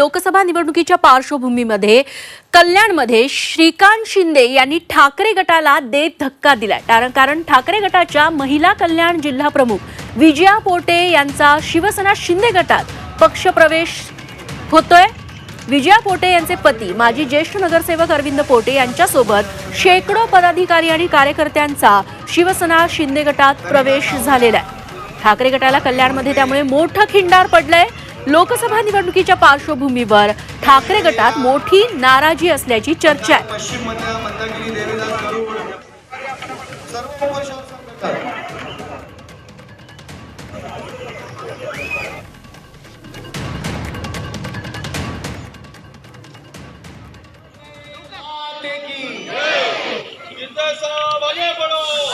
लोकसभा निवडणुकीच्या पार्श्वभूमीमध्ये कल्याणमध्ये श्रीकांत शिंदे यांनी ठाकरे गटाला देत धक्का दिलाय. कारण कारण ठाकरे गटाच्या महिला कल्याण जिल्हा प्रमुख विजया पोटे यांचा शिवसेना शिंदे गटात पक्षप्रवेश होतोय. विजया पोटे यांचे पती माजी ज्येष्ठ नगरसेवक अरविंद पोटे यांच्यासोबत शेकडो पदाधिकारी आणि कार्यकर्त्यांचा शिवसेना शिंदे गटात प्रवेश झालेला आहे. ठाकरे गटाला कल्याणमध्ये त्यामुळे मोठं खिंडार पडलंय. लोकसभा निवडणुकीच्या पार्श्वभूमीवर ठाकरे गटात मोठी नाराजी असल्याची चर्चा आहे.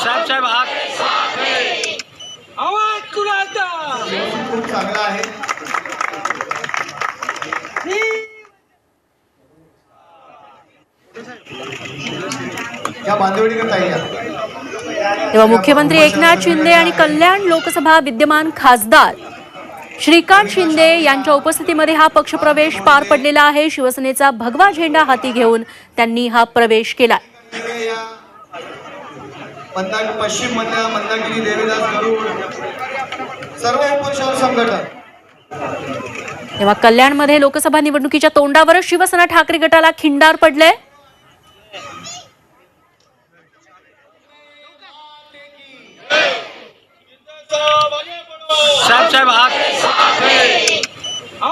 साहेब आवाज कुणाचा? खूप चांगला आहे या बांदिवडीकर ताई या. तेव्हा मुख्यमंत्री एकनाथ शिंदे आणि कल्याण लोकसभा विद्यमान खासदार श्रीकांत शिंदे यांच्या उपस्थितीमध्ये हा पक्षप्रवेश पार पडलेला आहे. शिवसेनेचा भगवा झेंडा हाती घेऊन त्यांनी हा प्रवेश केला पश्चिम मंदागिरी देवीदास सर्व संघटना. तेव्हा कल्याणमध्ये लोकसभा निवडणुकीच्या तोंडावरच शिवसेना ठाकरे गटाला खिंडार पडलंय साहेब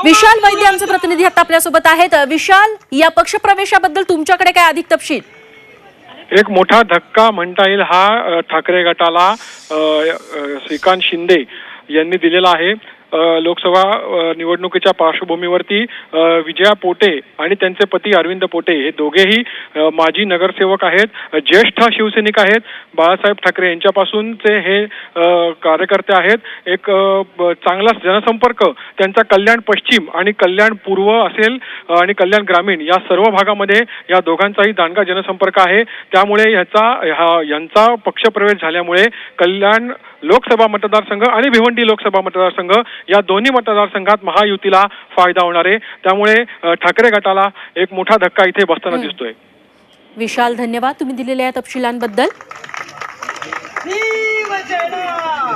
विशाल वैद्य आमचे प्रतिनिधी आता आपल्यासोबत आहेत. विशाल या पक्षप्रवेशाबद्दल तुमच्याकडे काय अधिक तपशील? एक मोठा धक्का म्हणता येईल हा ठाकरे गटाला श्रीकांत शिंदे यांनी दिलेला आहे. लोकसभा निवडणुकीच्या पार्श्वभूमीवरती विजया पोटे आणि त्यांचे पती अरविंद पोटे हे दोघेही माजी नगरसेवक आहेत ज्येष्ठ शिवसैनिक आहेत. बाळासाहेब ठाकरे यांच्यापासूनचे हे कार्यकर्ते आहेत. एक चांगला जनसंपर्क त्यांचा कल्याण पश्चिम आणि कल्याण पूर्व असेल आणि कल्याण ग्रामीण या सर्व भागामध्ये या दोघांचाही दांडगा जनसंपर्क आहे. त्यामुळे ह्याचा हा यांचा पक्षप्रवेश झाल्यामुळे कल्याण लोकसभा मतदारसंघ आणि भिवंडी लोकसभा मतदारसंघ या दोन्ही मतदारसंघात महायुतीला फायदा होणार आहे. त्यामुळे ठाकरे गटाला एक मोठा धक्का इथे बसताना दिसतोय. विशाल धन्यवाद. तुम्ही दिलेल्या या तपशिलांबद्दल.